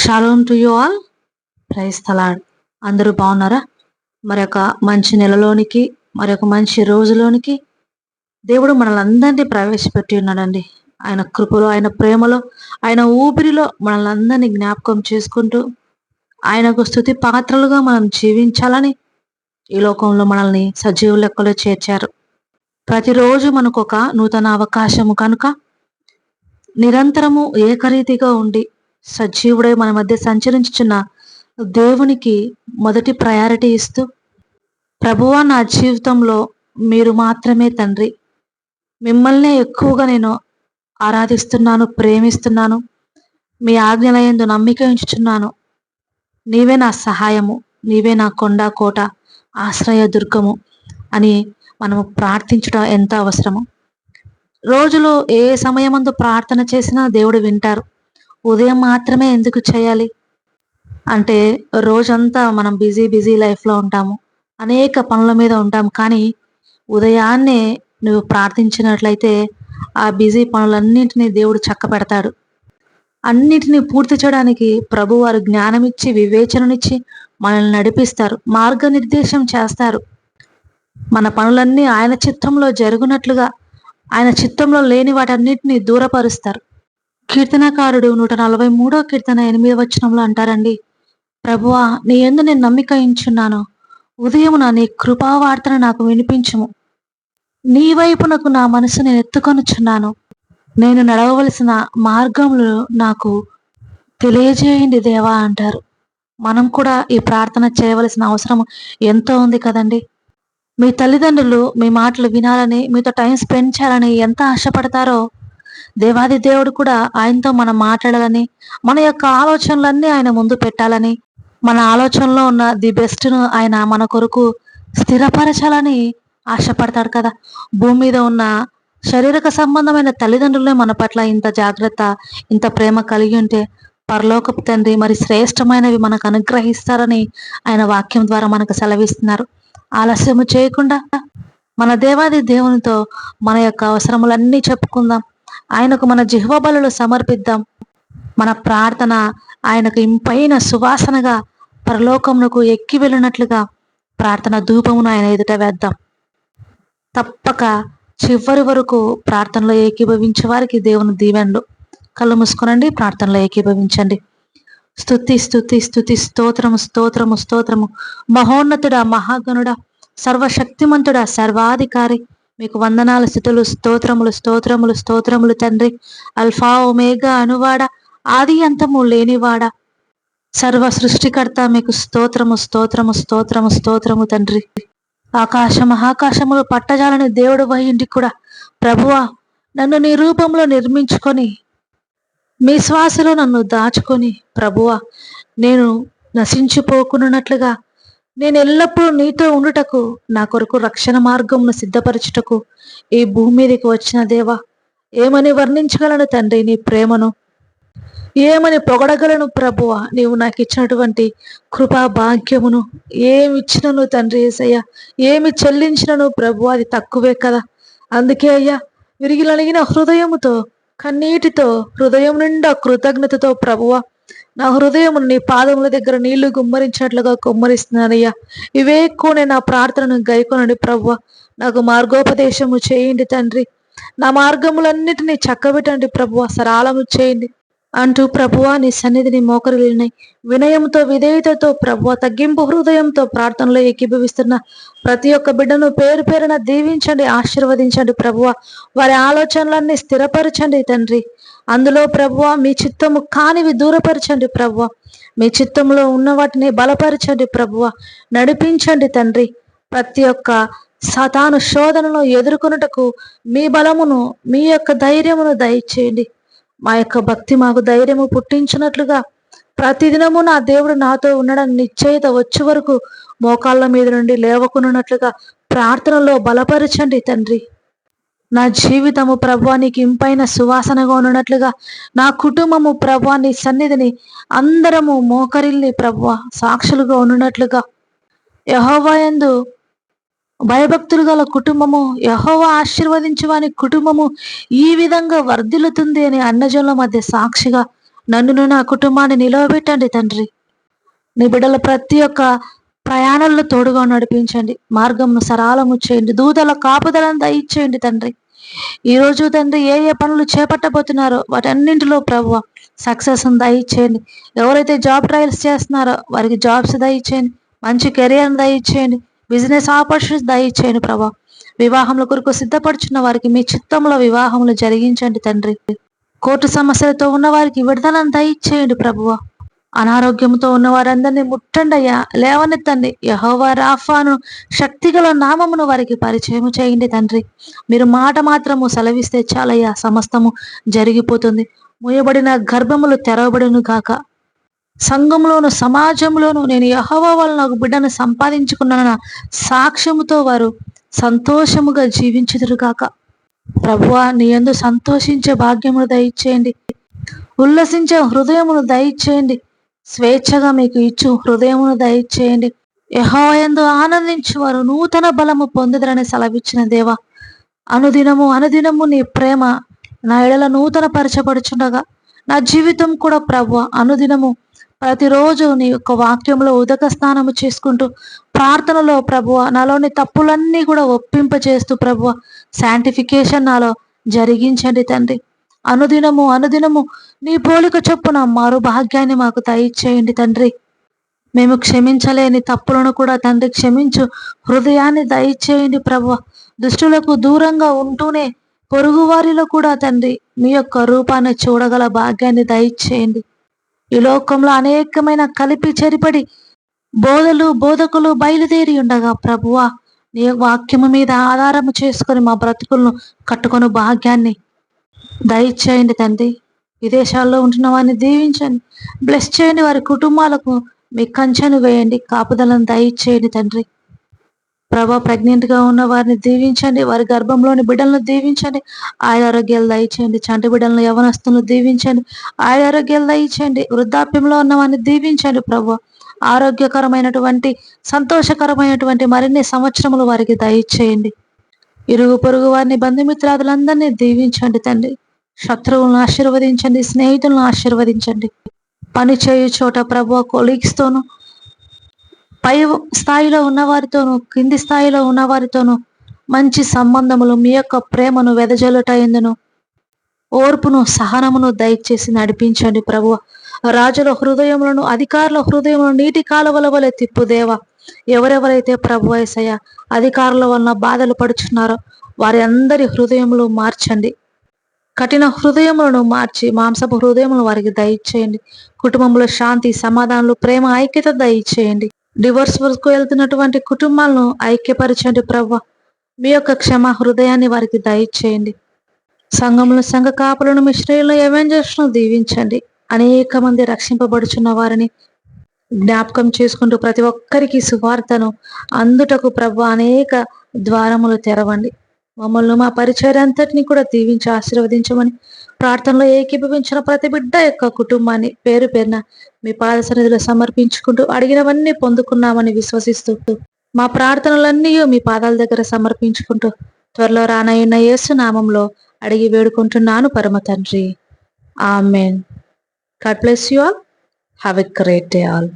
Shalom to you all praise తలాడ్ అందరూ బాగున్నారా? మరొక మంచి నెలలోనికి మరొక మంచి రోజులోనికి దేవుడు మనల్ని అందరినీ ప్రవేశపెట్టి ఉన్నాడండి. ఆయన కృపలో ఆయన ప్రేమలో ఆయన ఊపిరిలో మనల్ని అందరినీ జ్ఞాపకం చేసుకుంటూ ఆయనకు స్థుతి పాత్రలుగా మనం జీవించాలని ఈ లోకంలో మనల్ని సజీవ లెక్కలో చేర్చారు. ప్రతిరోజు మనకు ఒక నూతన అవకాశము కనుక నిరంతరము ఏకరీతిగా ఉండి సజీవుడై మన మధ్య సంచరించుచున్న దేవునికి మొదటి ప్రయారిటీ ఇస్తూ ప్రభువా నా జీవితంలో మీరు మాత్రమే తండ్రి. మిమ్మల్నే ఎక్కువగా నేను ఆరాధిస్తున్నాను ప్రేమిస్తున్నాను. మీ ఆజ్ఞలయందు నమ్మిక ఉంచుచున్నాను. నీవే నా సహాయము నీవే నా కొండ కోట ఆశ్రయ దుర్గము అని మనము ప్రార్థించడం ఎంత అవసరము. రోజులో ఏ సమయమందు ప్రార్థన చేసినా దేవుడు వింటారు. ఉదయం మాత్రమే ఎందుకు చేయాలి? అంటే రోజంతా మనం బిజీ బిజీ లైఫ్లో ఉంటాము. అనేక పనుల మీద ఉంటాం కానీ ఉదయాన్నే నువ్వు ప్రార్థించినట్లయితే ఆ బిజీ పనులన్నింటినీ దేవుడు చక్క పెడతాడు అన్నిటినీ పూర్తి చేయడానికి ప్రభు వారు జ్ఞానమిచ్చి వివేచననిచ్చి మనల్ని నడిపిస్తారు. మార్గనిర్దేశం చేస్తారు. మన పనులన్నీ ఆయన చిత్తంలో జరుగునట్లుగా ఆయన చిత్తంలో లేని వాటన్నిటిని దూరపరుస్తారు. కీర్తనకారుడు నూట నలభై మూడో కీర్తన ఎనిమిది వచనంలో అంటారండి ప్రభువా నీ ఎందు నేను నమ్మిక ఇంచున్నాను ఉదయమున నీ కృపావార్తను నాకు వినిపించుము. నీ వైపునకు నా మనసు నేను ఎత్తుకొనుచున్నాను. నేను నడవవలసిన మార్గములు నాకు తెలియజేయండి దేవా అంటారు. మనం కూడా ఈ ప్రార్థన చేయవలసిన అవసరం ఎంతో ఉంది కదండి. మీ తల్లిదండ్రులు మీ మాటలు వినాలని మీతో టైం స్పెండ్ చేయాలని ఎంత ఆశపడతారో దేవాది దేవుడు కూడా ఆయనతో మనం మాట్లాడాలని మన యొక్క ఆలోచనలన్నీ ఆయన ముందు పెట్టాలని మన ఆలోచనలో ఉన్న ది బెస్ట్ను ఆయన మన కొరకు స్థిరపరచాలని ఆశపడతాడు కదా. భూమి మీద ఉన్న శారీరక సంబంధమైన తల్లిదండ్రులే మన పట్ల ఇంత జాగ్రత్త ఇంత ప్రేమ కలిగి ఉంటే పరలోకపు తండ్రి మరి శ్రేష్టమైనవి మనకు అనుగ్రహిస్తారని ఆయన వాక్యం ద్వారా మనకు సెలవిస్తున్నారు. ఆలస్యము చేయకుండా మన దేవాది దేవునితో మన యొక్క అవసరములన్నీ చెప్పుకుందాం. ఆయనకు మన జిహ్వబలులు సమర్పిద్దాం. మన ప్రార్థన ఆయనకు ఇంపైన సువాసనగా పరలోకమునకు ఎక్కి వెళ్ళినట్లుగా ప్రార్థన ధూపమును ఆయన ఎదుట వేద్దాం. తప్పక చివరి వరకు ప్రార్థనలో ఏకీభవించే వారికి దేవుని దీవెండు కళ్ళు మూసుకునండి ప్రార్థనలో ఏకీభవించండి. స్థుతి స్థుతి స్థుతి స్తోత్రము స్తోత్రము స్తోత్రము. మహోన్నతుడా మహాగణుడా సర్వశక్తిమంతుడా సర్వాధికారి మీకు వందనాల స్థితులు స్తోత్రములు స్తోత్రములు స్తోత్రములు తండ్రి. అల్ఫా ఒమేగా అనువాడ ఆది అంతము లేనివాడ. సర్వ సృష్టికర్త మీకు స్తోత్రము స్తోత్రము స్తోత్రము స్తోత్రము తండ్రి. ఆకాశ మహాకాశములు పట్టజాలని దేవుడు వహిండి కూడా. ప్రభువా నన్ను నీ రూపంలో నిర్మించుకొని మీ శ్వాసలో నన్ను దాచుకొని ప్రభువా నేను నశించిపోకున్నట్లుగా నేను ఎల్లప్పుడూ నీతో ఉండుటకు నా కొరకు రక్షణ మార్గమును సిద్ధపరచుటకు ఈ భూమి మీదకి వచ్చిన దేవా ఏమని వర్ణించగలను తండ్రి నీ ప్రేమను? ఏమని పొగడగలను ప్రభువ నీవు నాకు ఇచ్చినటువంటి కృపా భాగ్యమును? ఏమి ఇచ్చినను తండ్రి ఏసయ్య? ఏమి చెల్లించినను ప్రభు అది తక్కువే కదా? అందుకే అయ్యా విరిగిలనిగిన హృదయముతో కన్నీటితో హృదయం నిండా కృతజ్ఞతతో ప్రభువ నా హృదయం నీ పాదముల దగ్గర నీళ్ళు గుమ్మరించినట్లుగా కుమ్మరిస్తున్నానయ్యా ఇవే నా ప్రార్థనను గైకొనండి ప్రభువ నాకు మార్గోపదేశము చేయండి తండ్రి. నా మార్గములన్నిటినీ చక్కబెట్టండి ప్రభువ సరాలము చేయండి. అంటూ ప్రభువా నీ సన్నిధిని మోకరిల్లినాయి వినయంతో విధేయతతో ప్రభువ తగ్గింపు హృదయంతో ప్రార్థనలో ఏకీభవిస్తున్న ప్రతి ఒక్క బిడ్డను పేరు పేరున దీవించండి ఆశీర్వదించండి ప్రభువ వారి ఆలోచనలన్నీ స్థిరపరచండి తండ్రి. అందులో ప్రభువ మీ చిత్తము కానివి దూరపరచండి ప్రభువ. మీ చిత్తంలో ఉన్న వాటిని బలపరచండి ప్రభువ. నడిపించండి తండ్రి. ప్రతి ఒక్క సతాను శోధనను ఎదుర్కొనుటకు మీ బలమును మీ యొక్క ధైర్యమును దయచేయండి. మా యొక్క భక్తి మాకు ధైర్యము పుట్టించినట్లుగా ప్రతిదినము నా దేవుడు నాతో ఉండడం నిశ్చయిత వచ్చే వరకు మోకాళ్ళ మీద నుండి లేవకున్నట్లుగా ప్రార్థనలో బలపరచండి తండ్రి. నా జీవితము ప్రభానికి ఇంపైన సువాసనగా ఉన్నట్లుగా నా కుటుంబము ప్రభాని సన్నిధిని అందరము మోకరిల్ని ప్రభా సాక్షులుగా ఉన్నట్లుగా యహోవాయందు భయభక్తులు గల కుటుంబము యహోవ ఆశీర్వదించువాని కుటుంబము ఈ విధంగా వర్ధిల్లుతుంది అని అన్నజనుల మధ్య సాక్షిగా. నన్నును నా కుటుంబాన్ని నిలవబెట్టండి తండ్రి. నీ బిడ్డల ప్రతి ఒక్క ప్రయాణంలో తోడుగా నడిపించండి. మార్గంను సరాలము చేయండి. దూతల కాపుదలను దయచేయండి తండ్రి. ఈరోజు తండ్రి ఏ ఏ పనులు చేపట్టబోతున్నారో వాటన్నింటిలో ప్రభు సక్సెస్ దయచేయండి ఎవరైతే జాబ్ ట్రయల్స్ చేస్తున్నారో వారికి జాబ్స్ దయచేయండి మంచి కెరియర్ దయచేయండి బిజినెస్ ఆపర్చునిటీస్ దయచేయండి ప్రభా. వివాహంలో కొరకు సిద్ధపడుచున్న వారికి మీ చిత్తంలో వివాహములు జరిగించండి తండ్రి. కోర్టు సమస్యలతో ఉన్న వారికి విడుదలను దయచేయండి ప్రభువ. అనారోగ్యంతో ఉన్న వారందరినీ ముట్టండి అయ్యా లేవనెత్తండి. యహోవా రాఫాను శక్తిగల నామమును వారికి పరిచయం చేయండి తండ్రి. మీరు మాట మాత్రము సెలవిస్తే చాలయ్యా. సమస్తము జరిగిపోతుంది. మూయబడిన గర్భములు తెరవబడును గాక. సంఘంలోను సమాజంలోను నేను యహోవా వలన ఒక బిడ్డను సంపాదించుకున్న సాక్ష్యముతో వారు సంతోషముగా జీవించుదురుగాక ప్రభువా నీ ఎందు సంతోషించే భాగ్యమును దయచేయండి. ఉల్లసించే హృదయమును దయచేయండి. స్వేచ్ఛగా మీకు ఇచ్చు హృదయమును దయచేయండి. యహోయందు ఆనందించి వారు నూతన బలము పొందుదరని సెలవిచ్చిన దేవా అనుదినము అనుదినము నీ ప్రేమ నా ఎడల నూతన పరచబడుచుండగా నా జీవితం కూడా ప్రభు అనుదినము ప్రతిరోజు నీ యొక్క వాక్యంలో ఉదక స్నానము చేసుకుంటూ ప్రార్థనలో ప్రభువ నాలోని తప్పులన్నీ కూడా ఒప్పింప చేస్తూ ప్రభువ శాంటిఫికేషన్ నాలో జరిగించండి తండ్రి. అనుదినము అనుదినము. నీ పోలిక చొప్పున మారు భాగ్యాన్ని మాకు దయచేయండి తండ్రి. మేము క్షమించలేని తప్పులను కూడా తండ్రి క్షమించు. హృదయాన్ని దయచేయండి ప్రభు. దుష్టులకు దూరంగా ఉంటూనే పొరుగువారిలో కూడా తండ్రి మీ యొక్క రూపాన్ని చూడగల భాగ్యాన్ని దయచేయండి. ఈ లోకంలో అనేకమైన కలిపి చెరిపడి బోధలు బోధకులు బయలుదేరి ఉండగా ప్రభువా నీ వాక్యము మీద ఆధారము చేసుకొని మా బ్రతుకులను కట్టుకొని భాగ్యాన్ని. దయచేయండి తండ్రి. విదేశాల్లో ఉంటున్న వారిని దీవించండి. బ్లెస్ చేయండి వారి కుటుంబాలకు మీ కంచెను వేయండి. కాపుదలను దయచేయండి తండ్రి. ప్రభా ప్రెగ్నెంట్గా ఉన్న వారిని దీవించండి. వారి గర్భంలోని బిడ్డలను దీవించండి. ఆరోగ్యాలు దయచేయండి. చంటి బిడ్డలను యవనస్తులను దీవించండి. ఆరోగ్యాలు దయచేయండి. వృద్ధాప్యంలో ఉన్న వారిని దీవించండి ప్రభు. ఆరోగ్యకరమైనటువంటి సంతోషకరమైనటువంటి మరిన్ని సంవత్సరములు వారికి దయచేయండి. ఇరుగు పొరుగు వారిని బంధుమిత్రాదులందరినీ దీవించండి తండ్రి. శత్రువులను ఆశీర్వదించండి స్నేహితులను ఆశీర్వదించండి. పని చేయు చోట ప్రభు కొలీగ్స్తోనూ పై స్థాయిలో ఉన్నవారితోనూ కింది స్థాయిలో ఉన్నవారితోనూ మంచి సంబంధములు మీ యొక్క ప్రేమను వెదజల్లుట ఎందును? ఓర్పును సహనమును దయచేసి నడిపించండి ప్రభు. రాజుల హృదయములను అధికారుల హృదయములను నీటి కాలువల వలె తిప్పుదేవా. ఎవరెవరైతే ప్రభు వయసయ్య అధికారుల వలన బాధలు పడుచున్నారో వారి అందరి హృదయములు మార్చండి. కఠిన హృదయములను మార్చి మాంసపు హృదయములు వారికి దయచేయండి. కుటుంబంలో శాంతి సమాధానాలు ప్రేమ ఐక్యత దయచేయండి. డివోర్స్ వరకు వెళ్తున్నటువంటి కుటుంబాలను ఐక్యపరచండి ప్రభు. మీ యొక్క క్షమ హృదయాన్ని వారికి దయచేయండి. సంఘంలో సంఘ కాపులను మిశ్రయులను ఎవెంజర్స్ను దీవించండి. అనేక మంది రక్షింపబడుచున్న వారిని జ్ఞాపకం చేసుకుంటూ ప్రతి ఒక్కరికి సువార్తను అందుటకు ప్రభు అనేక ద్వారములు తెరవండి. మమ్మల్ని మా పరిచయం అంతటిని కూడా దీవించి ఆశీర్వదించమని ప్రార్థనలో ఏకీభవించిన ప్రతి బిడ్డ యొక్క కుటుంబాన్ని పేరు పేరున మీ పాద సన్నిధిలో సమర్పించుకుంటూ అడిగినవన్నీ పొందుకున్నామని విశ్వసిస్తూ మా ప్రార్థనలన్నీ మీ పాదాల దగ్గర సమర్పించుకుంటూ త్వరలో రానయ్యున్న యేసు నామంలో అడిగి వేడుకుంటున్నాను పరమ తండ్రి. Amen. God bless you all have a great day all